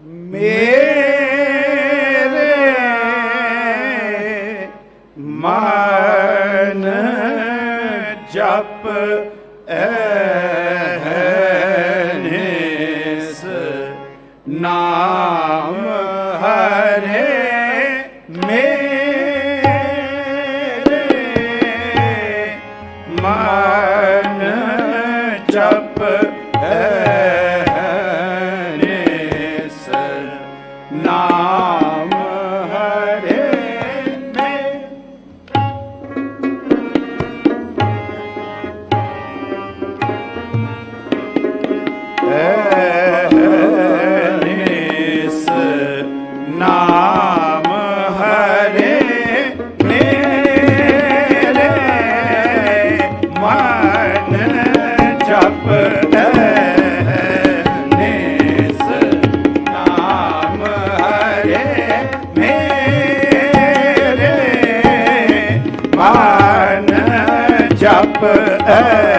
ਮੇਰੇ ਮਨ ਜਪ ਐਹਨਿਸ ਨਾਮ ਹਰੇ ਮੇਰੇ ਮਨ ਜਪ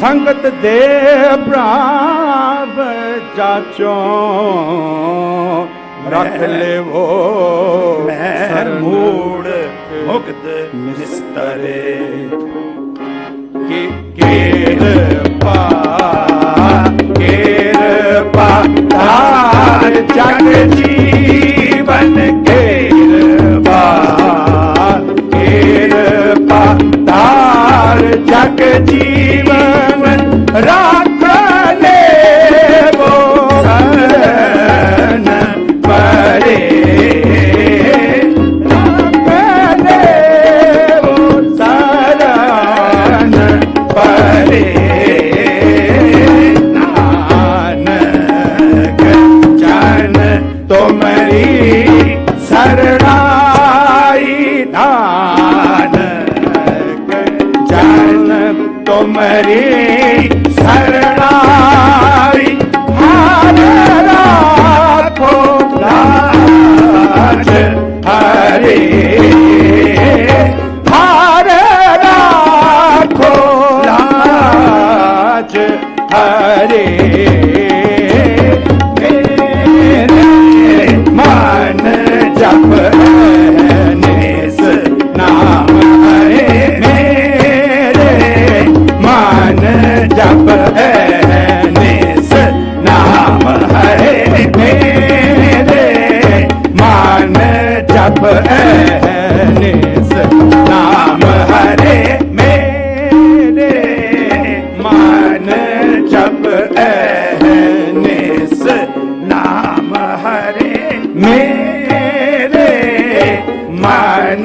ਸੰਗਤ ਦੇ ਪ੍ਰਾਪ ਜਾਚੋ ਰੱਖ ਲੇਵੋ ਮੈਂ ਮੂੜ ਮੁਕਤ ਨਿਸਤਰੇ ਕਿ ਕਿਰਪਾ ਕਿਰਪਾ ਧਾਰ ਜਗ ਜੀਵਨ ਕਿਰਪਾ ਕਿਰਪਾ ਧਾਰ ਜਗ ਜੀਵਨ ਤੁਮਰੀ ਸਰਣਾਈ ਨਾਨਕ ਜਨ ਤੁਮਰੀ ਸਰਣਾਈ ਹਰ ਰਾਖੋ ਲਾਜ ਹਰੇ ਹਰ ਰਾਖੋ ਲਾਜ ਹਰੇ ਨਿਸ ਨਾਮ ਹਰੇ ਮੇਰੇ ਮਨ ਜਪ ਨਿਸ ਨਾਮ ਹਰੇ ਮੇਰੇ ਮਨ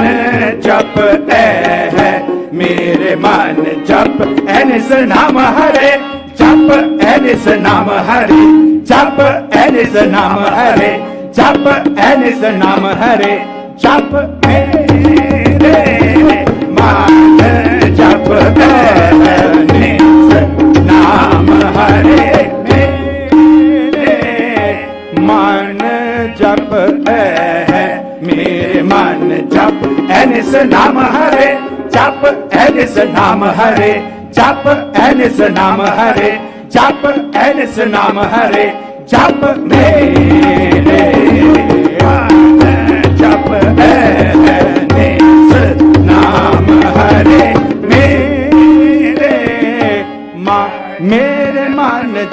ਜਪ ਹੈ ਮੇਰੇ ਮਨ ਜਪ ਐਨਿਸ ਨਾਮ ਹਰੇ ਜਪ ਐਨਿਸ ਨਾਮ ਹਰੇ ਜਪ ਐਨਿਸ ਨਾਮ ਹਰੇ ਜਪ ਐਨਿਸ ਨਾਮ ਹਰੇ ਜਪ ਮੇਰੇ ਮਨ ਜਪ ਐਨਿਸ ਨਾਮ ਹਰੇ ਮੇਰੇ। ਮਨ ਜਪ ਹੈ, ਮੇਰੇ ਮਨ ਜਪ ਐਨਿਸ ਨਾਮ ਹਰੇ। ਜਪ ਐਨਿਸ ਨਾਮ ਹਰੇ। ਜਪ ਐਨਿਸ ਨਾਮ ਹਰੇ। ਜਪ ਐਨਿਸ ਨਾਮ ਹਰੇ। ਜਪ ਮੇਰੇ।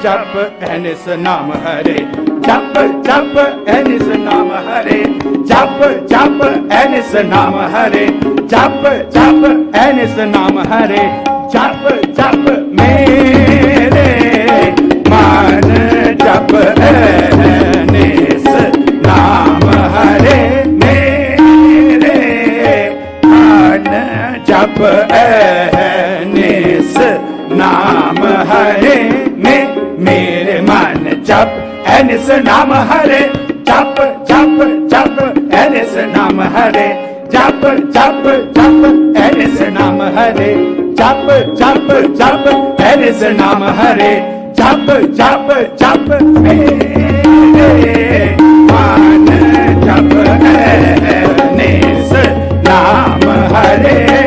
ਜਪ ਐਨਿਸ ਨਾਮ ਹਰੇ। ਜਪ ਜਪ ਐਨਿਸ ਨਾਮ ਹਰੇ। ਜਪ ਜਪ ਐਨਿਸ ਨਾਮ ਹਰੇ। ਜਪ ਜਪ ਐਨਿਸ ਨਾਮ ਹਰੇ। ਜਪ ਜਪ ਐ ਨਿਸ ਨਾਮ ਹਰੇ। ਜਪ ਜਪ ਜਪ ਐ ਨਿਸ ਨਾਮ ਹਰੇ। ਜਪ ਜਪ ਜਪ ਐ ਨਿਸ ਨਾਮ ਹਰੇ। ਜਪ ਜਪ ਜਪ ਐ ਨਿਸ ਨਾਮ ਹਰੇ। ਜਪ ਜਪ ਜਪ ਨਾਮ ਹਰੇ।